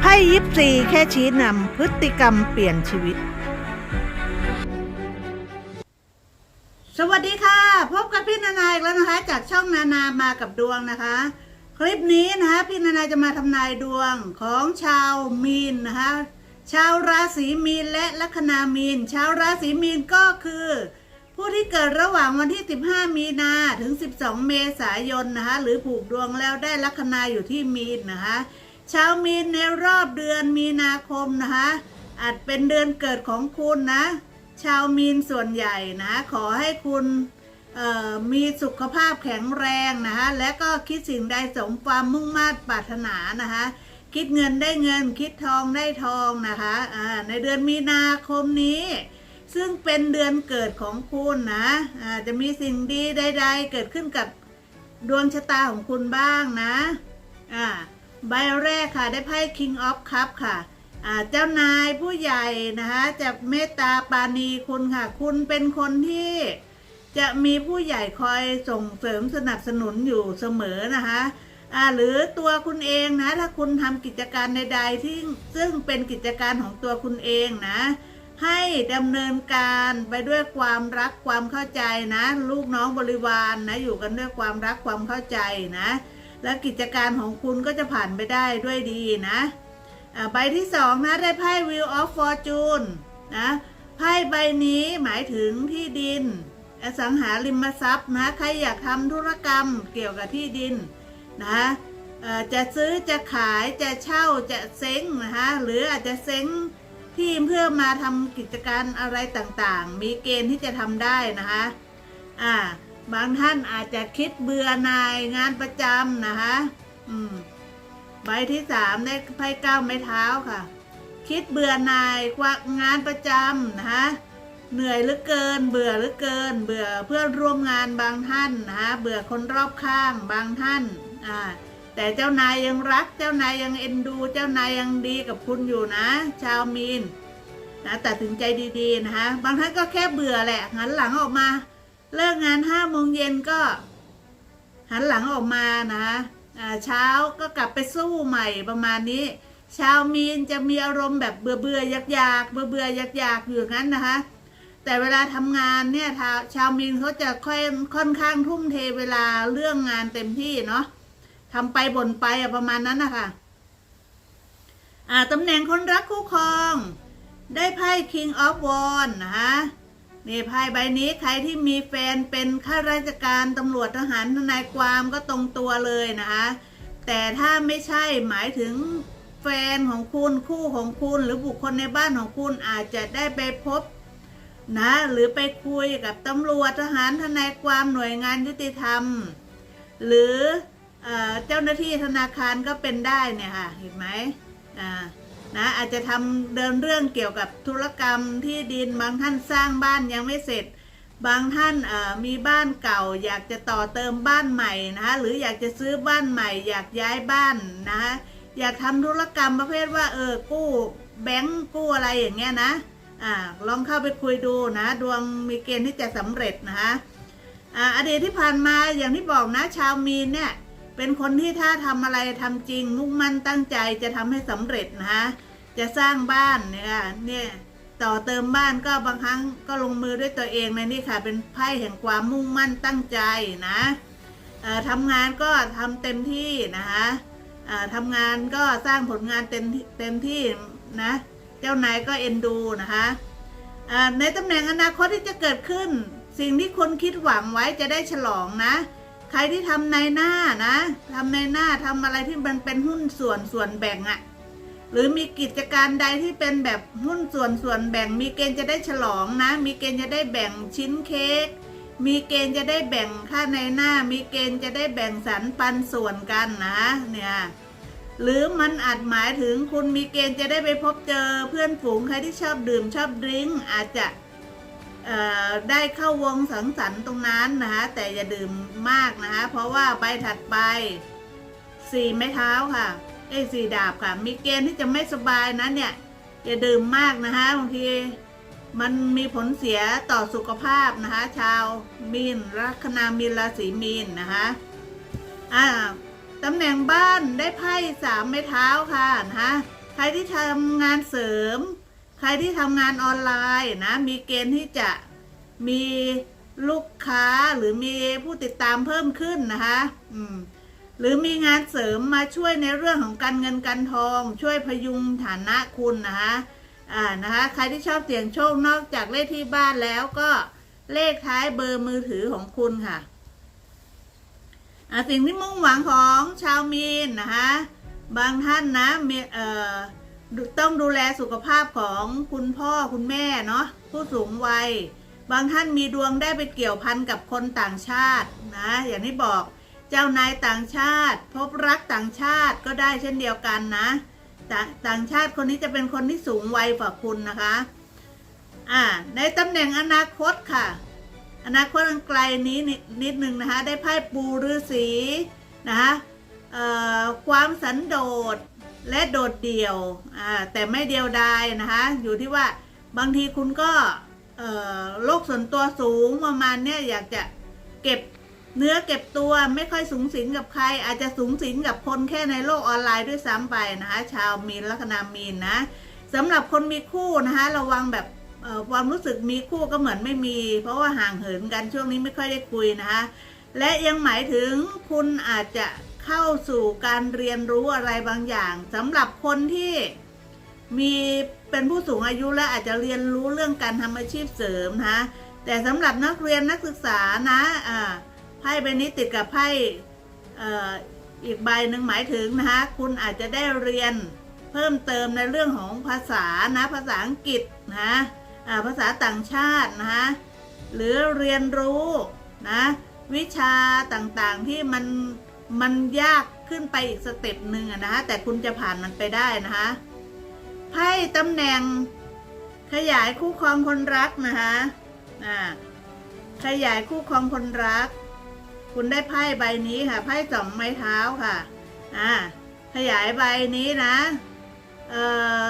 ไพ่ยิปซีแค่ชี้นำพฤติกรรมเปลี่ยนชีวิต สวัสดีค่ะ พบกับพี่นานาอีกแล้วนะคะ จากช่องนานามากับดวงนะคะ คลิปนี้นะคะพี่นานาจะมาทำนายดวงของชาวมีนนะคะ ชาวราศีมีนและลัคนามีน ชาวราศีมีนก็คือ ผู้ที่เกิดระหว่างวันที่ 15 มีนาถึง 12 เมษายนนะคะหรือผูกดวงแล้วได้ลัคนาอยู่ที่มีนนะคะชาวมีนในรอบเดือนมีนาคมนะคะอาจเป็นเดือนเกิดของคุณนะชาวมีนส่วนใหญ่นะขอให้คุณมีสุขภาพแข็งแรงนะคะและก็คิดสิ่งใดสมความมุ่งมา่ปรารถนานะคะคิดเงินได้เงินคิดทองได้ทองนะคะในเดือนมีนาคมนี้ ซึ่งเป็นเดือนเกิดของคุณนะอ่าจะมีสิ่งดีใดๆเกิดขึ้นกับดวงชะตาของคุณบ้างนะอ่าใบแรกค่ะได้ไพ่ King of Cup ค่ะอ่าเจ้านายผู้ใหญ่นะคะจะเมตตาปาณีคุณค่ะ คุณเป็นคนที่จะมีผู้ใหญ่คอยส่งเสริมสนับสนุนอยู่เสมอนะคะอ่าหรือตัวคุณเองนะ ถ้าคุณทำกิจการใดๆที่ซึ่งเป็นกิจการของตัวคุณเองนะ ให้ดำเนินการไปด้วยความรักความเข้าใจนะ ลูกน้องบริวารนนะอยู่กันด้วยความรักความเข้าใจนะ และกิจการของคุณก็จะผ่านไปได้ด้วยดีนะใบที่สองนะได้ไพ่ Wheel of Fortune นะไพ่ใบนี้หมายถึงที่ดินอสังหาริมทรัพย์นะใครอยากทำธุรกรรมเกี่ยวกับที่ดินนะจะซื้อจะขายจะเช่าจะเซ้งนะคะหรืออาจจะเซ้ง ที่เพื่อมาทำกิจการอะไรต่างๆ มีเกณฑ์ที่จะทำได้นะคะอ่าบางท่านอาจจะคิดเบื่อนายงานประจำนะคะอืมใบที่สามได้ไพ่เก้าไม้เท้าค่ะ คิดเบื่อนายกว่างานประจำนะคะเหนื่อยเหลือเกิน เบื่อเหลือเกิน เบื่อเพื่อนร่วมงานบางท่านนะเบื่อคนรอบข้างบางท่านอ่า แต่เจ้านายยังรัก เจ้านายยังเอ็นดู เจ้านายยังดีกับคุณอยู่นะ ชาวมีนนะตัดสินใจดีๆนะคะบางท่านก็แค่เบื่อแหละหันหลังออกมา เลิกงานห้าโมงเย็นก็ หันหลังออกมานะคะเช้าก็กลับไปสู้ใหม่ประมาณนี้ ชาวมีนจะมีอารมณ์แบบเบื่อเบื่อยากยากเบื่อเบื่อยากยากอยู่งั้นนะคะแต่เวลาทำงานเนี่ยชาวมีนเขาจะค่อยค่อนข้างทุ่มเทเวลาเรื่องงานเต็มที่เนาะ ทำไปบ่นไปอะประมาณนั้นนะคะอ่าตำแหน่งคนรักคู่ครอง ได้ไพ่ King of w a n d นะคะนี่ไพ่ใบนี้ใครที่มีแฟนเป็นข้าราชการตำรวจทหารทนายความก็ตรงตัวเลยนะคะแต่ถ้าไม่ใช่หมายถึงแฟนของคุณคู่ของคุณหรือบุคคลในบ้านของคุณอาจจะได้ไปพบนะหรือไปคุยกับตำรวจทหารทนายความหน่วยงานยุติธรรม หรือ เจ้าหน้าที่ธนาคารก็เป็นได้เนี่ยค่ะเห็นไหมนะอาจจะทำเดินเรื่องเกี่ยวกับธุรกรรมที่ดินบางท่านสร้างบ้านยังไม่เสร็จ บางท่านมีบ้านเก่า อยากจะต่อเติมบ้านใหม่นะคะหรืออยากจะซื้อบ้านใหม่ อยากย้ายบ้านนะคะอยากทำธุรกรรมประเภทว่าเออกู้แบงก์กู้อะไรอย่างเงี้ยนะอ่าลองเข้าไปคุยดูนะ ดวงมีเกณฑ์ที่จะสำเร็จนะคะอ่าอดีตที่ผ่านมาอย่างที่บอกนะชาวมีนเนี่ย เป็นคนที่ถ้าทำอะไรทำจริง มุ่งมั่นตั้งใจจะทำให้สำเร็จนะคะจะสร้างบ้านเนี่ยเนี่ยต่อเติมบ้านก็บางครั้งก็ลงมือด้วยตัวเองในนี่ค่ะ เป็นไพ่แห่งความมุ่งมั่นตั้งใจนะทำงานก็ทำเต็มที่นะคะทำงานก็สร้างผลงานเต็มเต็มที่นะ เจ้านายก็เอ็นดูนะคะในตำแหน่งอนาคตที่จะเกิดขึ้น สิ่งที่คนคิดหวังไว้จะได้ฉลองนะ ครที่ทำในหน้านะทำในหน้าทำอะไรที่มันเป็นหุ้นส่วนส่วนแบ่งอะหรือมีกิจการใดที่เป็นแบบหุ้นส่วนส่วนแบ่ง มีเกณฑ์จะได้ฉลองนะ มีเกณฑ์จะได้แบ่งชิ้นเค้กมีเกณฑ์จะได้แบ่งค่าในหน้า มีเกณฑ์จะได้แบ่งสรรปันส่วนกันนะเนี่ยหรือมันอาจหมายถึงคุณมีเกณฑ์จะได้ไปพบเจอเพื่อนฝูงใครที่ชอบดื่มชอบดริงอาจจะ ได้เข้าวงสังสรรค์ตรงนั้นนะคะแต่อย่าดื่มมากนะคะเพราะว่าใบถัดไปสี่ไม้เท้าค่ะเอ้สี่ดาบค่ะ มีเกณฑ์ที่จะไม่สบายนะเนี่ยอย่าดื่มมากนะคะบางทีมันมีผลเสียต่อสุขภาพนะคะ ชาวมีนลัคนามีนราศีมีนนะคะอ่าตำแหน่งบ้านได้ไพ่สามไม้เท้าค่ะนะคะใครที่ทำงานเสริม ใครที่ทำงานออนไลน์นะ มีเกณฑ์ที่จะมีลูกค้าหรือมีผู้ติดตามเพิ่มขึ้นนะคะอืมหรือมีงานเสริมมาช่วยในเรื่องของการเงินการทอง ช่วยพยุงฐานะคุณนะคะอ่านะคะ ใครที่ชอบเสี่ยงโชคนอกจากเลขที่บ้านแล้วก็เลขท้ายเบอร์มือถือของคุณค่ะสิ่งที่มุ่งหวังของชาวมีนนะคะบางท่านนะมีเอ่อ ต้องดูแลสุขภาพของคุณพ่อคุณแม่เนาะผู้สูงวัย บางท่านมีดวงได้ไปเกี่ยวพันกับคนต่างชาตินะอย่างที่บอกเจ้านายต่างชาติ พบรักต่างชาติก็ได้เช่นเดียวกันนะตต่างชาติคนนี้จะเป็นคนที่สูงวัยกว่าคุณนะคะอ่าในตำแหน่งอนาคตค่ะ อนาคตอันไกลนี้นิดนึงนะคะได้ไพ่ปูฤาษีนะคะความสันโดษ และโดดเดี่ยวอ่าแต่ไม่เดียวดายนะคะ อยู่ที่ว่าบางทีคุณก็โลกส่วนตัวสูงประมาณเนี้ยอยากจะเก็บเนื้อเก็บตัวไม่ค่อยสูงสิงกับใคร อาจจะสูงสิงกับคนแค่ในโลกออนไลน์ด้วยซ้ำไปนะคะชาวมีนลัคนามีนนะสำหรับคนมีคู่นะคะระวังแบบความรู้สึกมีคู่ก็เหมือนไม่มี เพราะว่าห่างเหินกันช่วงนี้ไม่ค่อยได้คุยนะคะและยังหมายถึงคุณอาจจะ เข้าสู่การเรียนรู้อะไรบางอย่างสำหรับคนที่มีเป็นผู้สูงอายุและอาจจะเรียนรู้เรื่องการทำอาชีพเสริมนะแต่สำหรับนักเรียนนักศึกษานะอ่าไพ่ใบนี้ติดกับไพ่อีกใบหนึ่งหมายถึงนะคะคุณอาจจะได้เรียนเพิ่มเติมในเรื่องของภาษานะภาษาอังกฤษนะภาษาต่างชาตินะคะหรือเรียนรู้นะวิชาต่างๆที่มัน มันยากขึ้นไปอีกสเต็ปหนึ่งนะคะแต่คุณจะผ่านมันไปได้นะคะไพ่ตำแหน่งขยายคู่ครองคนรักนะคะอ่าขยายคู่ครองคนรัก คุณได้ไพ่ใบนี้ค่ะ ไพ่สองไม้เท้าค่ะอ่าขยายใบนี้นะเอ่อ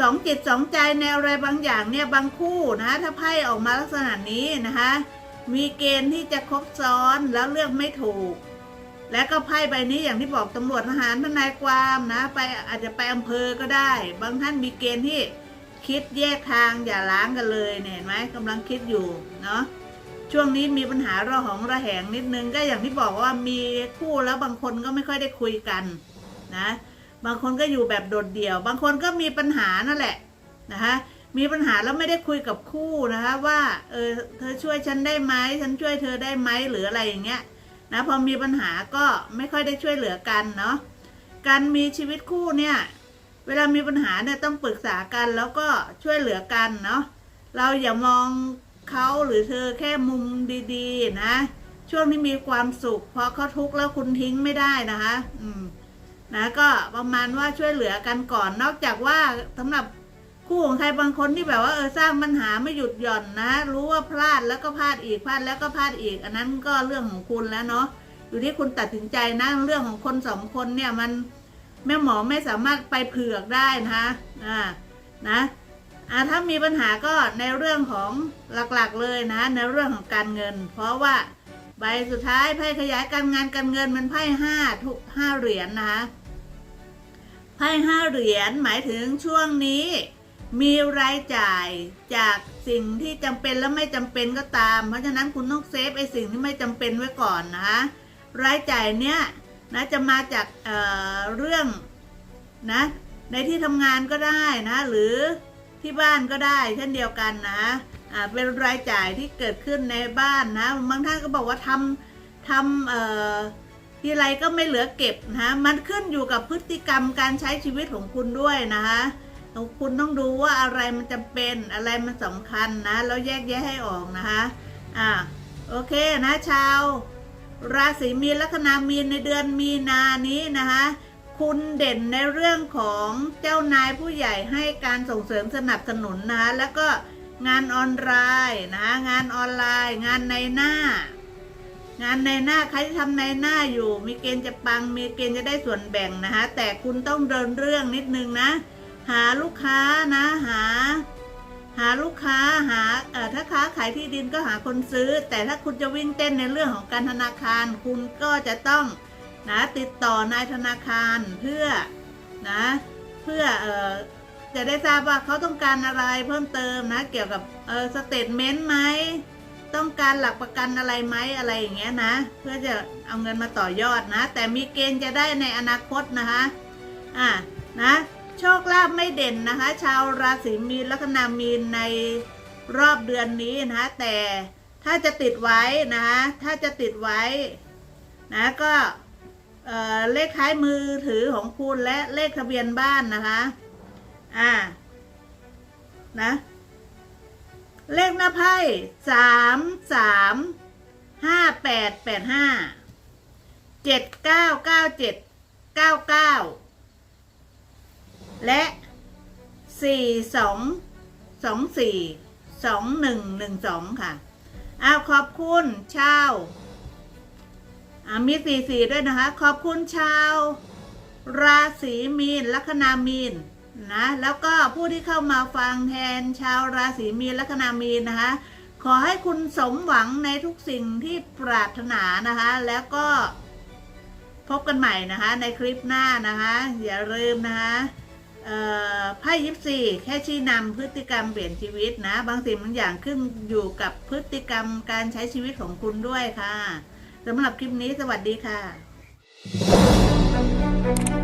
สองจิตสองใจในอะไรบางอย่างเนี่ยบางคู่นะถ้าไพ่ออกมาลักษณะนี้นะคะมีเกณฑ์ที่จะครบซ้อนแล้วเลือกไม่ถูก และก็ไพ่ใบนี้อย่างที่บอกตำรวจทหารทนายความนะไปอาจจะไปอำเภอก็ได้ บางท่านมีเกณฑ์ที่คิดแยกทางอย่าล้างกันเลยเนี่ยเห็นไหมกำลังคิดอยู่เนาะช่วงนี้มีปัญหาระหองระแหงนิดนึงก็อย่างที่บอกว่ามีคู่แล้วบางคนก็ไม่ค่อยได้คุยกันนะบางคนก็อยู่แบบโดดเดี่ยว บางคนก็มีปัญหานั่นแหละนะคะมีปัญหาแล้วไม่ได้คุยกับคู่นะคะว่าเออเธอช่วยฉันได้ไหมฉันช่วยเธอได้ไหมหรืออะไรอย่างเงี้ย นะพอมีปัญหาก็ไม่ค่อยได้ช่วยเหลือกันเนาะการมีชีวิตคู่เนี่ย เวลามีปัญหาเนี่ยต้องปรึกษากันแล้วก็ช่วยเหลือกันเนาะเราอย่ามองเขาหรือเธอแค่มุมดีๆ นะ ช่วงที่มีความสุขพอเขาทุกข์แล้วคุณทิ้งไม่ได้นะคะ อืมนะก็ประมาณว่าช่วยเหลือกันก่อนนอกจากว่าสำหรับ คู่ของใครบางคนที่แบบว่าเออสร้างปัญหาไม่หยุดหย่อนนะ รู้ว่าพลาดแล้วก็พลาดอีกพลาดแล้วก็พลาดอีก อันนั้นก็เรื่องของคุณแล้วเนาะอยู่ที่คุณตัดสินใจนะเรื่องของคนสองคนเนี่ยมันแม่หมอไม่สามารถไปเผือกได้นะคะอ่านะอ่าถ้ามีปัญหาก็ในเรื่องของหลักๆเลยนะ ในเรื่องของการเงิน เพราะว่าใบสุดท้ายไพ่ขยายการงานการเงินมันไพ่ห้าทุกห้าเหรียญนนะคะไพ่ห้าเหรียญหมายถึงช่วงนี้ มีรายจ่ายจากสิ่งที่จำเป็นและไม่จำเป็นก็ตาม เพราะฉะนั้นคุณต้องเซฟไอ้สิ่งที่ไม่จำเป็นไว้ก่อนนะคะรายจ่ายเนี้ยนะจะมาจากเเรื่องนะในที่ทำงานก็ได้นะ หรือที่บ้านก็ได้เช่นเดียวกันนะอ่าเป็นรายจ่ายที่เกิดขึ้นในบ้านนะบางท่านก็บอกว่าทำทำเอ่อทีไรก็ไม่เหลือเก็บนะมันขึ้นอยู่กับพฤติกรรมการใช้ชีวิตของคุณด้วยนะคะ คุณต้องดูว่าอะไรมันจำเป็นอะไรมันสำคัญนะ แล้วแยกแยะให้ออกนะคะอ่าโอเคนะชาว ราศีมีนลัคนามีนในเดือนมีนานี้นะคะคุณเด่นในเรื่องของเจ้านายผู้ใหญ่ให้การส่งเสริมสนับสนุนนะคะแล้วก็งานออนไลน์นะงานออนไลน์ งานในหน้า งานในหน้าใครที่ทำในหน้าอยู่ มีเกณฑ์จะปัง มีเกณฑ์จะได้ส่วนแบ่งนะคะแต่คุณต้องเดินเรื่องนิดนึงนะ หาลูกค้านะหา หาลูกค้าหาเอ่อถ้าค้าขายที่ดินก็หาคนซื้อ แต่ถ้าคุณจะวิ่งเต้นในเรื่องของการธนาคาร คุณก็จะต้องนะติดต่อนายธนาคารเพื่อนะเพื่อเออจะได้ทราบว่าเขาต้องการอะไรเพิ่มเติมนะเกี่ยวกับเออสเตทเมนต์ไหมต้องการหลักประกันอะไรไหมอะไรอย่างเงี้ยนะ เพื่อจะเอาเงินมาต่อยอดนะ แต่มีเกณฑ์จะได้ในอนาคตนะคะอะนะ โชคลาภไม่เด่นนะคะ ชาวราศีมีนลัคนามีนในรอบเดือนนี้นะคะแต่ถ้าจะติดไว้นะคะถ้าจะติดไว้นะก็เออเลขท้ายมือถือของคุณและเลขทะเบียนบ้านนะคะอ่านะเลขหน้าไพ่สามสามห้าแปดแปดห้าเจ็ดเก้าเก้าเจ็ดเก้าเก้า และสี่สองสองสี่สองหนึ่งหนึ่งสองค่ะอ้าวขอบคุณชาวอ่ามีสี่สี่ด้วยนะคะ ขอบคุณชาว ราศีมีน ลัคนามีนนะ แล้วก็ผู้ที่เข้ามาฟังแทนชาวราศีมีน ลัคนามีนนะคะ ขอให้คุณสมหวังในทุกสิ่งที่ปรารถนานะคะ แล้วก็พบกันใหม่นะคะในคลิปหน้านะคะ อย่าลืมนะคะ ไพ่ยิปซีแค่ชี้นำพฤติกรรมเปลี่ยนชีวิตนะ บางสิ่งบางอย่างขึ้นอยู่กับพฤติกรรมการใช้ชีวิตของคุณด้วยค่ะสำหรับคลิปนี้สวัสดีค่ะ